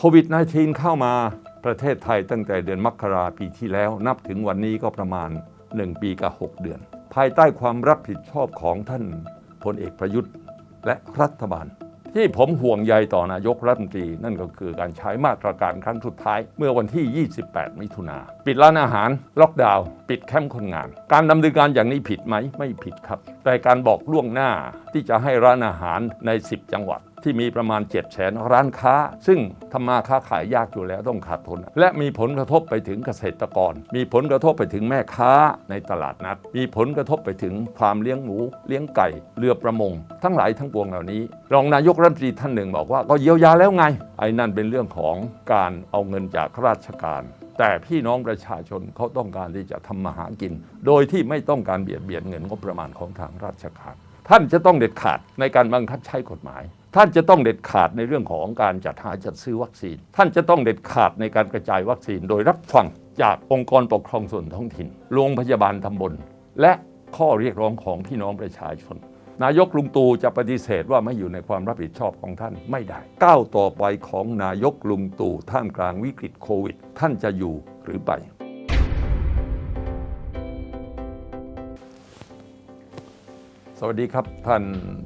โควิด -19 เข้ามาประเทศไทยตั้งแต่เดือนมกราปีที่แล้ว นับถึงวันนี้ก็ประมาณ 1 ปีกับ 6 เดือน ภายใต้ความรับผิดชอบของท่านพลเอกประยุทธ์และรัฐบาล ที่ผมห่วงใยต่อนายกรัฐมนตรี นั่นก็คือการใช้มาตรการครั้งสุดท้าย เมื่อวันที่ 28 มิถุนาปิดร้านอาหาร ล็อกดาวน์ปิดแคมป์คนงาน การดำเนินการอย่างนี้ผิดไหมไม่ผิดครับ แต่การบอกล่วงหน้าที่จะให้ร้านอาหารใน 10 จังหวัด ที่มีประมาณ 7 0 0แสนร้านค้า ซึ่งทำมาค้าขายยากอยู่แล้วต้องขาดทุน และมีผลกระทบไปถึงเกษตรกร มีผลกระทบไปถึงแม่ค้าในตลาดนัด มีผลกระทบไปถึงความเลี้ยงหมู เลี้ยงไก่ เรือประมง ทั้งหลายทั้งปวงเหล่านี้ รองนายกรัฐมนตรีท่านหนึ่งบอกว่าก็เยียวยาแล้วไง ไอ้นั่นเป็นเรื่องของการเอาเงินจากราชการแต่พี่น้องประชาชนเขาต้องการที่จะทำมาหากิน โดยที่ไม่ต้องการเบียดเบียนเงินงบประมาณของทางราชการ ท่านจะต้องเด็ดขาดในการบังคับใช้กฎหมาย ท่านจะต้องเด็ดขาดในเรื่องของการจัดหาจัดซื้อวัคซีน ท่านจะต้องเด็ดขาดในการกระจายวัคซีน โดยรับฟังจากองค์กรปกครองส่วนท้องถิ่น โรงพยาบาลตำบล และข้อเรียกร้องของพี่น้องประชาชน นายกลุงตู่จะปฏิเสธว่าไม่อยู่ในความรับผิดชอบของท่านไม่ได้ ก้าวต่อไปของนายกลุงตู่ท่ามกลางวิกฤตโควิด ท่านจะอยู่หรือไป สวัสดีครับท่าน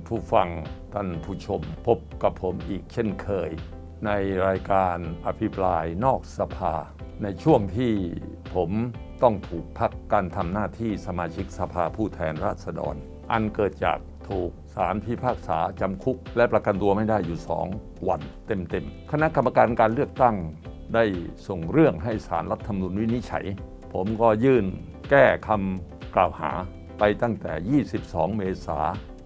ผู้ฟังท่านผู้ชม พบกับผมอีกเช่นเคย ในรายการอภิปรายนอกสภา ในช่วงที่ผมต้องถูกพักการทำหน้าที่สมาชิกสภาผู้แทนราษฎร อันเกิดจากถูกศาลพิพากษาจำคุก และประกันตัวไม่ได้อยู่ 2 วันเต็มๆ คณะกรรมการการเลือกตั้งได้ส่งเรื่องให้ศาลรัฐธรรมนูญวินิจฉัย ผมก็ยื่นแก้คำกล่าวหา ไปตั้งแต่ 22 เมษา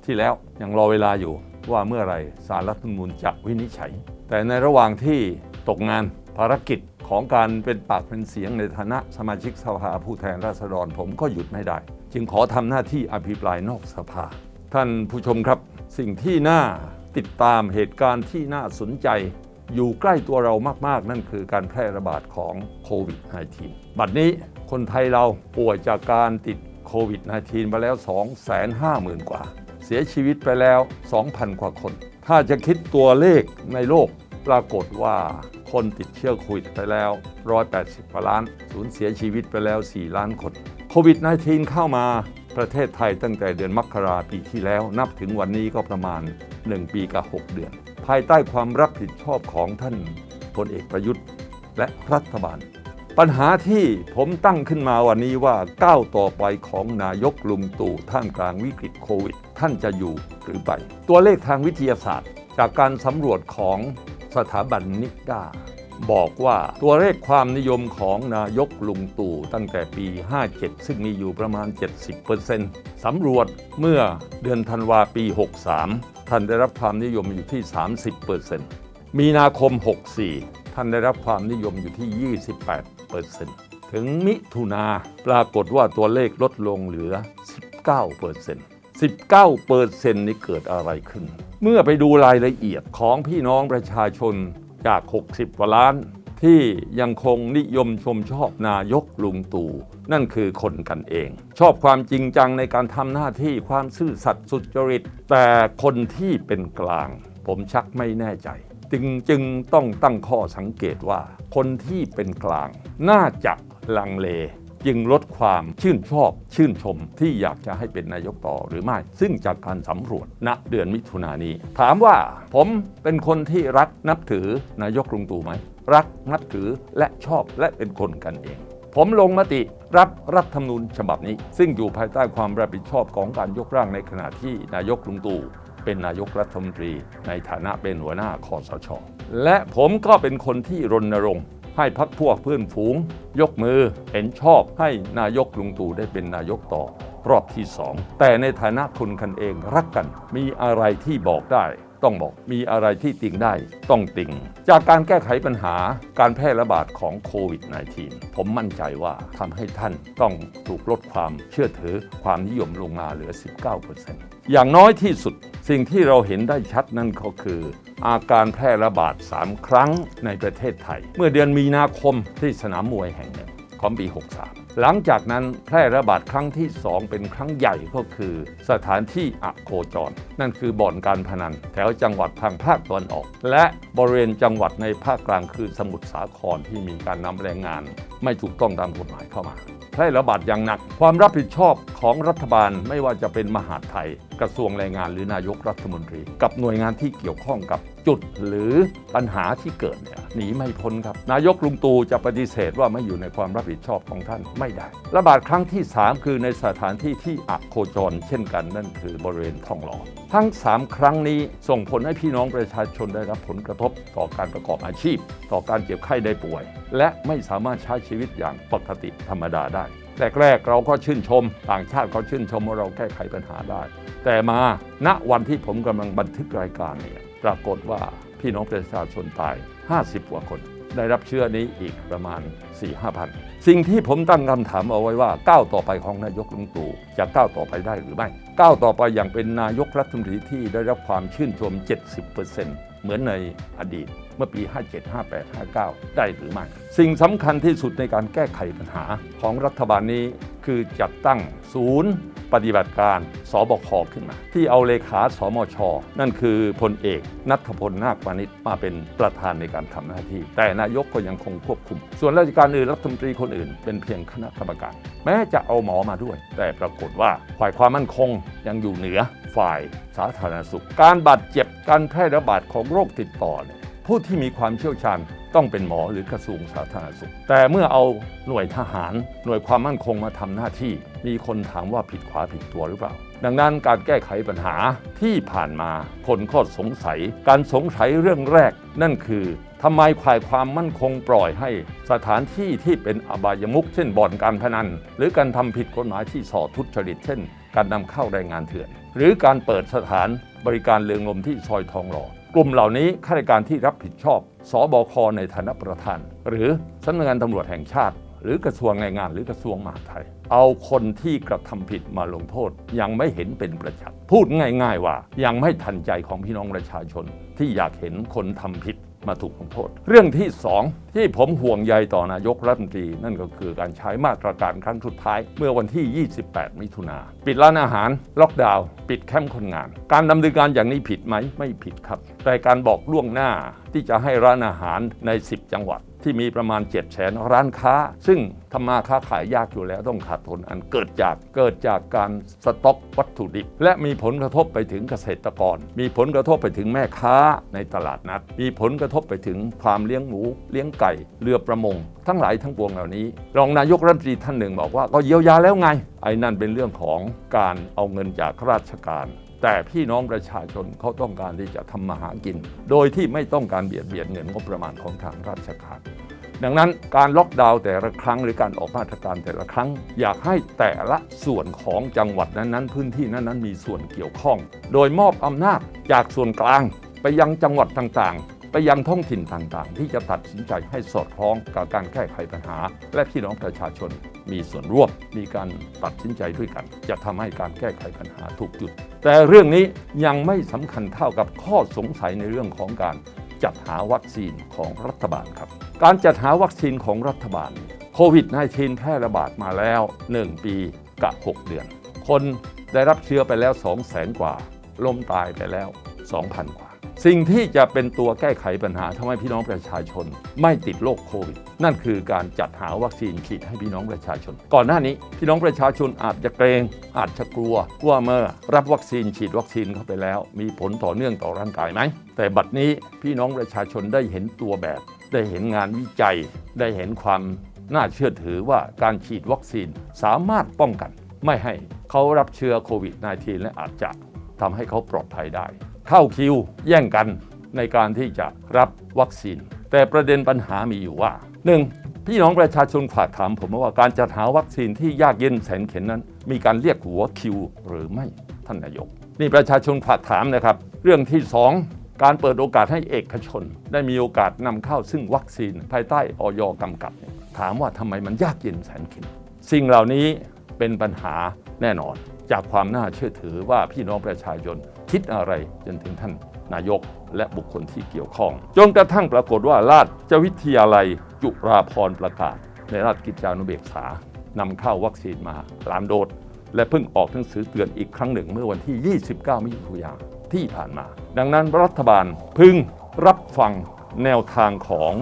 ที่แล้วยังรอเวลาอยู่ว่าเมื่อไรสารรัฐธรรมนูญจะวินิจฉัย แต่ในระหว่างที่ตกงานภารกิจของการเป็นปากเป็นเสียงในฐานะสมาชิกสภาผู้แทนราษฎรผมก็หยุดไม่ได้ จึงขอทำหน้าที่อภิปรายนอกสภา ท่านผู้ชมครับ สิ่งที่น่าติดตามเหตุการณ์ที่น่าสนใจ อยู่ใกล้ตัวเรามาก ๆ นั่นคือการแพร่ระบาดของโควิด -19 บัดนี้คนไทยเราป่วยจากการติด โควิด -19 ไปแล้ว 250,000 กว่า เสียชีวิตไปแล้ว 2,000 กว่าคน ถ้าจะคิดตัวเลขในโลกปรากฏว่าคนติดเชื้อโควิดไปแล้ว 180กว่าล้าน สูญเสียชีวิตไปแล้ว 4 ล้านคนโควิด -19 เข้ามาประเทศไทยตั้งแต่เดือนมกราปีที่แล้ว นับถึงวันนี้ก็ประมาณ 1 ปีกับ 6 เดือน ภายใต้ความรับผิดชอบของท่านพลเอกประยุทธ์ และรัฐบาล ปัญหาที่ผมตั้งขึ้นมาวันนี้ว่าก้าวต่อไปของนายกลุงตู่ท่ามกลางวิกฤตโควิด ท่านจะอยู่หรือไป ตัวเลขทางวิทยาศาสตร์ จากการสำรวจของสถาบันนิก้าบอกว่าตัวเลขความนิยมของนายกลุงตู่ตั้งแต่ปี 57 ซึ่งมีอยู่ประมาณ 70%สำรวจเมื่อเดือนธันวาปี 63 ท่านได้รับความนิยมอยู่ที่ 30%มีนาคม 64 ท่านได้รับความนิยมอยู่ที่ 28% ถึงมิถุนาปรากฏว่าตัวเลขลดลงเหลือ 19% 19%นี่เกิดอะไรขึ้น เมื่อไปดูรายละเอียดของพี่น้องประชาชนจาก 60กว่าล้าน ที่ยังคงนิยมชมชอบนายกลุงตู่นั่นคือคนกันเอง ชอบความจริงจังในการทำหน้าที่ความซื่อสัตย์สุจริต แต่คนที่เป็นกลาง ผมชักไม่แน่ใจ จึงจึงต้องตั้งข้อสังเกตว่า คนที่เป็นกลาง น่าจะลังเลจึงลดความชื่นชอบชื่นชมที่อยากจะให้เป็นนายกต่อหรือไม่ ซึ่งจากการสำรวจณเดือนมิถุนายนนี้ ถามว่าผมเป็นคนที่รักนับถือนายกลุงตู่ไหม รักนับถือและชอบและเป็นคนกันเอง ผมลงมติรับรัฐธรรมนูญฉบับนี้ ซึ่งอยู่ภายใต้ความรับผิดชอบของการยกร่างในขณะที่นายกลุงตู่เป็นนายกรัฐมนตรี ในฐานะเป็นหัวหน้าคอสช และผมก็เป็นคนที่รณรงค์ ให้พักพวกเพื่อนฝูง ยกมือเห็นชอบให้นายกลุงตู่ได้เป็นนายกต่อรอบที่สองแต่ในฐานะคนกันเองรักกันมีอะไรที่บอกได้ ต้องบอกมีอะไรที่ติงได้ต้องติง จากการแก้ไขปัญหาการแพร่ระบาดของโควิด -19 ผมมั่นใจว่าทำให้ท่านต้องถูกลดความเชื่อถือความนิยมลงมาเหลือ 19%อย่างน้อยที่สุดสิ่งที่เราเห็นได้ชัดนั่นก็คือ อาการแพร่ระบาด 3 ครั้งในประเทศไทย เมื่อเดือนมีนาคมที่สนามมวยแห่งหนึ่ง ของปี 63 หลังจากนั้นแพร่ระบาดครั้งที่ 2 เป็นครั้งใหญ่ก็คือ สถานที่อโคจร นั่นคือบ่อนการพนัน แถวจังหวัดทางภาคตะวันออก และบริเวณจังหวัดในภาคกลางคือสมุทรสาครที่มีการนำแรงงาน ไม่ถูกต้องตามกฎหมายเข้ามาแพร่ระบาดอย่างหนัก ความรับผิดชอบของรัฐบาลไม่ว่าจะเป็นมหาดไทย กระทรวงแรงงานหรือนายกรัฐมนตรี กับหน่วยงานที่เกี่ยวข้องกับจุดหรือปัญหาที่เกิดเนี่ยหนีไม่พ้นครับ นายกลุงตู่จะปฏิเสธว่าไม่อยู่ในความรับผิดชอบของท่านไม่ได้ ระบาดครั้งที่ 3 คือในสถานที่ที่อโคจร เช่นกันนั่นคือบริเวณทองหลอทั้ง 3 ครั้งนี้ส่งผลให้พี่น้องประชาชนได้รับผลกระทบต่อการประกอบอาชีพ ต่อการเจ็บไข้ได้ป่วย และไม่สามารถใช้ชีวิตอย่างปกติธรรมดาได้ แรกๆเราก็ชื่นชม ต่างชาติก็ชื่นชมว่าเราแก้ไขปัญหาได้ แต่มาณวันที่ผมกำลังบันทึกรายการเนี่ยปรากฏว่าพี่น้องประชาชนตาย 50 กว่าคน ได้รับเชื้อนี้อีกประมาณ 4-5พัน สิ่งที่ผมตั้งคำถามเอาไว้ว่าก้าวต่อไปของนายกลุงตู่จะก้าวต่อไปได้หรือไม่ ก้าวต่อไปอย่างเป็นนายกรัฐมนตรีที่ได้รับความชื่นชม 70%เเหมือนในอดีตเมื่อปี 57 58 59 ได้หรือไม่ สิ่งสำคัญที่สุดในการแก้ไขปัญหาของรัฐบาลนี้คือจัดตั้งศูนย์ ปฏิบัติการสบคขึ้นมา ที่เอาเลขาสมช นั่นคือพลเอก นัทพลนาควานิชมาเป็นประธานในการทำหน้าที่ แต่นายกก็ยังคงควบคุม ส่วนราชการอื่นรัฐมนตรีคนอื่น เป็นเพียงคณะกรรมการ แม้จะเอาหมอมาด้วย แต่ปรากฏว่าฝ่ายความมั่นคงยังอยู่เหนือฝ่ายสาธารณสุข การบาดเจ็บการแพร่ระบาดของโรคติดต่อเนี่ย ผู้ที่มีความเชี่ยวชาญต้องเป็นหมอหรือกระทรวงสาธารณสุข แต่เมื่อเอาหน่วยทหาร หน่วยความมั่นคงมาทำหน้าที่ มีคนถามว่าผิดขวาผิดตัวหรือเปล่า ดังนั้นการแก้ไขปัญหาที่ผ่านมาคนก็สงสัย การสงสัยเรื่องแรก นั่นคือทำไมฝ่ายความมั่นคงปล่อยให้สถานที่ที่เป็นอบายมุขเช่นบ่อนการพนัน หรือการทำผิดกฎหมายที่ส่อทุจริตเช่น การนำเข้าแรงงานเถื่อน หรือการเปิดสถานบริการเรืองลมที่ซอยทองหล่อ กลุ่มเหล่านี้ข้าราชการที่รับผิดชอบ สบคในฐานะประธาน หรือสำนักงานตำรวจแห่งชาติ หรือกระทรวงแรงงาน หรือกระทรวงมหาดไทย เอาคนที่กระทำผิดมาลงโทษ ยังไม่เห็นเป็นประจักษ์พูดง่าย ๆ ว่ายังไม่ทันใจของพี่น้องประชาชนที่อยากเห็นคนทำผิด มาถูกลงโทษ เรื่องที่สองที่ผมห่วงใยต่อนายกรัฐมนตรีนั่นก็คือการใช้มาตรการครั้งสุดท้าย เมื่อวันที่ 28 มิถุนาปิดร้านอาหาร ล็อกดาวน์ปิดแคมป์คนงาน การดำเนินการอย่างนี้ผิดไหมไม่ผิดครับ แต่การบอกล่วงหน้าที่จะให้ร้านอาหารใน 10 จังหวัด ที่มีประมาณ7แสนร้านค้า ซึ่งทำมาค้าขายยากอยู่แล้วต้องขาดทุนอันเกิดจากเกิดจากการสต็อกวัตถุดิบ และมีผลกระทบไปถึงเกษตรกร มีผลกระทบไปถึงแม่ค้าในตลาดนัด มีผลกระทบไปถึงฟาร์มเลี้ยงหมูเลี้ยงไก่เรือประมง ทั้งหลายทั้งปวงเหล่านี้รองนายกรัฐมนตรีท่านหนึ่งบอกว่าก็เยียวยาแล้วไงไอ้นั่นเป็นเรื่องของการเอาเงินจากราชการ แต่พี่น้องประชาชนเขาต้องการที่จะทำมาหากิน โดยที่ไม่ต้องการเบียดเบียนเงินงบประมาณของทางราชการดังนั้นการล็อกดาวน์แต่ละครั้งหรือการออกมาตรการแต่ละครั้ง อยากให้แต่ละส่วนของจังหวัดนั้นๆ พื้นที่นั้นๆมีส่วนเกี่ยวข้อง โดยมอบอำนาจจากส่วนกลางไปยังจังหวัดต่างๆ ไปยังท้องถิ่นต่างๆ ที่จะตัดสินใจให้สอดคล้องกับการแก้ไขปัญหา และพี่น้องประชาชนมีส่วนร่วมมีการตัดสินใจด้วยกัน จะทำให้การแก้ไขปัญหาถูกจุด แต่เรื่องนี้ยังไม่สำคัญเท่ากับข้อสงสัยในเรื่องของการจัดหาวัคซีนของรัฐบาลครับ การจัดหาวัคซีนของรัฐบาลโควิด -19 แพร่ระบาดมาแล้ว 1 ปีกับ 6 เดือน คนได้รับเชื้อไปแล้ว 2 0 0แสนกว่า ล้มตายไปแล้ว 2,000 กว่า สิ่งที่จะเป็นตัวแก้ไขปัญหาทำให้พี่น้องประชาชน ไม่ติดโรคโควิด นั่นคือการจัดหาวัคซีนฉีดให้พี่น้องประชาชน ก่อนหน้านี้พี่น้องประชาชนอาจจะเกรง อาจจะกลัวว่าเมื่อรับวัคซีนฉีดวัคซีนเข้าไปแล้ว มีผลต่อเนื่องต่อร่างกายไหม แต่บัดนี้พี่น้องประชาชนได้เห็นตัวแบบ ได้เห็นงานวิจัย ได้เห็นความน่าเชื่อถือว่าการฉีดวัคซีนสามารถป้องกัน ไม่ให้เขารับเชื้อโควิด -19 และอาจจะทำให้เขาปลอดภัยได้ เข้าคิวแย่งกันในการที่จะรับวัคซีน แต่ประเด็นปัญหามีอยู่ว่า 1. พี่น้องประชาชนฝากถามผมว่าการจัดหาวัคซีนที่ยากเย็นแสนเข็นนั้น มีการเรียกหัวคิวหรือไม่ท่านนายก นี่ประชาชนฝากถามนะครับ เรื่องที่ 2 การเปิดโอกาสให้เอกชน ได้มีโอกาสนำเข้าซึ่งวัคซีนภายใต้ออยกำกับ ถามว่าทำไมมันยากเย็นแสนเข็นสิ่งเหล่านี้เป็นปัญหาแน่นอน จากความน่าเชื่อถือว่าพี่น้องประชาชน คิดอะไรจนถึงท่านนายกและบุคคลที่เกี่ยวข้อง จนกระทั่งปรากฏว่าราชวิทยาลัยจุฬาภร์ประกาศ ในราชกิจจานุเบกษานำเข้าวัคซีนมาล้านโดสและเพิ่งออกหนังสือเตือนอีกครั้งหนึ่งเมื่อวันที่ 29 มิถุนายนที่ผ่านมา ดังนั้นรัฐบาลพึงรับฟังแนวทางของ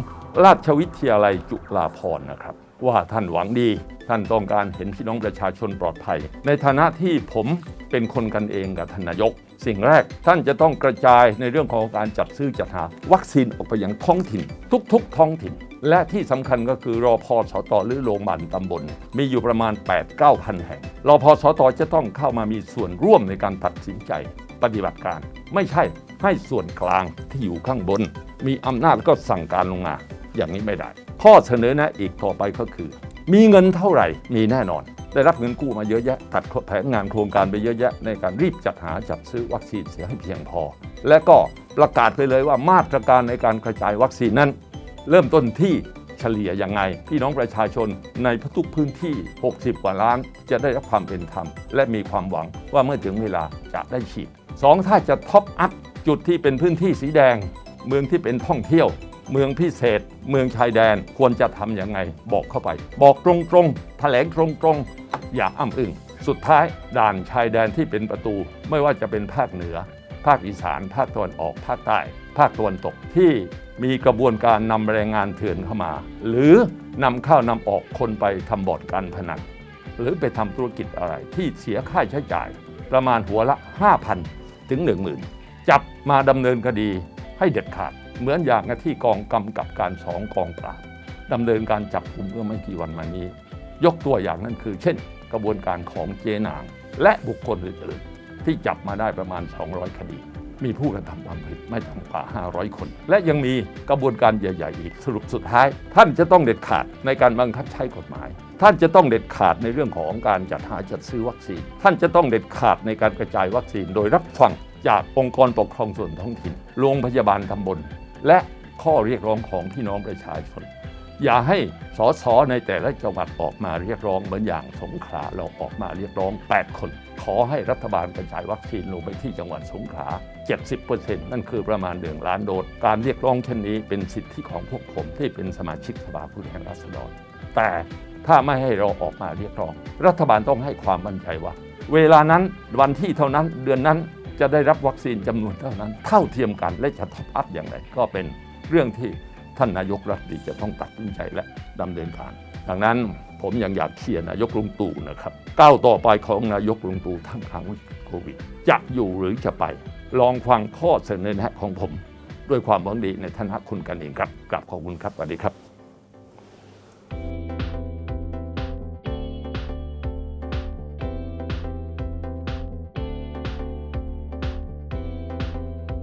ราชวิทยาลัยจุฬาภรณ์นะครับ ว่าท่านหวังดี ท่านต้องการเห็นพี่น้องประชาชนปลอดภัย ในฐานะที่ผมเป็นคนกันเองกับท่านนายก สิ่งแรกท่านจะต้องกระจายในเรื่องของการจัดซื้อจัดหา วัคซีนออกไปยังท้องถิ่น ทุกๆ ท้องถิ่น และที่สำคัญก็คือรอพอสตหรือโรงพยาบาลตำบล มีอยู่ประมาณ 8-9พันแห่งรอพอสตจะต้องเข้ามามีส่วนร่วมในการตัดสินใจปฏิบัติการ ไม่ใช่ให้ส่วนกลางที่อยู่ข้างบน มีอำนาจก็สั่งการลงมาอย่างนี้ไม่ได้ ข้อเสนอแนะอีกต่อไปก็คือ มีเงินเท่าไหร่มีแน่นอน ได้รับเงินกู้มาเยอะแยะตัดแผนงานโครงการไปเยอะแยะ ในการรีบจัดหาจัดซื้อวัคซีนเสียให้เพียงพอ และก็ประกาศไปเลยว่ามาตรการในการกระจายวัคซีนนั้น เริ่มต้นที่เฉลี่ยยังไง พี่น้องประชาชนในทุกพื้นที่ 60 กว่าล้าน จะได้รับความเป็นธรรม และมีความหวังว่าเมื่อถึงเวลาจะได้ฉีดสองถ้าจะท็อปอัพจุดที่เป็นพื้นที่สีแดง เมืองที่เป็นท่องเที่ยว เมืองพิเศษ เมืองชายแดนควรจะทำยังไง บอกเข้าไป บอกตรงๆแถลงตรงๆ อย่าอ้ำอึ้งสุดท้ายด่านชายแดนที่เป็นประตูไม่ว่าจะเป็นภาคเหนือ ภาคอีสาน ภาคตะวันออกภาคใต้ ภาคตะวันตกที่มีกระบวนการนำแรงงานเถื่อนเข้ามา หรือนำเข้านำออกคนไปทำบ่อนการพนันหรือไปทำธุรกิจอะไรที่เสียค่าใช้จ่าย ประมาณหัวละ 5,000 ถึง 10,000 จับมาดำเนินคดีให้เด็ดขาด เหมือนอย่างที่กองกำกับการสองกองปราบดำเนินการจับกลุ่มเมื่อไม่กี่วันมานี้ ยกตัวอย่างนั้นคือ เช่น กระบวนการของเจนาง และบุคคลอื่นๆ ที่จับมาได้ประมาณ 200 คดี มีผู้กระทำความผิดไม่ต่ำกว่า 500 คน และยังมีกระบวนการใหญ่ ๆ อีกสรุปสุดท้าย ท่านจะต้องเด็ดขาดในการบังคับใช้กฎหมาย ท่านจะต้องเด็ดขาดในเรื่องของการจัดหาจัดซื้อวัคซีน ท่านจะต้องเด็ดขาดในการกระจายวัคซีน โดยรับฟังจากองค์กรปกครองส่วนท้องถิ่น โรงพยาบาลตำบล และข้อเรียกร้องของพี่น้องประชาชน อย่าให้สสในแต่ละจังหวัดออกมาเรียกร้องเหมือนอย่างสงขลาเราออกมาเรียกร้อง 8 คน ขอให้รัฐบาลกระจายวัคซีนลงไปที่จังหวัดสงขลา 70%นั่นคือประมาณเดือนล้านโดสการเรียกร้องเช่นนี้เป็นสิทธิของพวกผมที่เป็นสมาชิกสภาผู้แทนราษฎร แต่ถ้าไม่ให้เราออกมาเรียกร้อง รัฐบาลต้องให้ความมั่นใจว่า เวลานั้นวันที่เท่านั้นเดือนนั้นจะได้รับวัคซีนจำนวนเท่านั้น เท่าเทียมกันและจะท็อปอัพอย่างไรก็เป็นเรื่องที่ ท่านนายกรัฐมนตรีจะต้องตัดสินใจและดำเนินการ ดังนั้นผมยังอยากเชียร์นายกลุงตู่นะครับก้าวต่อไปของนายกลุงตู่ท่ามกลางวิกฤตโควิด จะอยู่หรือจะไป ลองฟังข้อเสนอแนะของผม ด้วยความหวังดีในฐานะคุณกันเองครับกลับขอบคุณครับสวัสดีครับ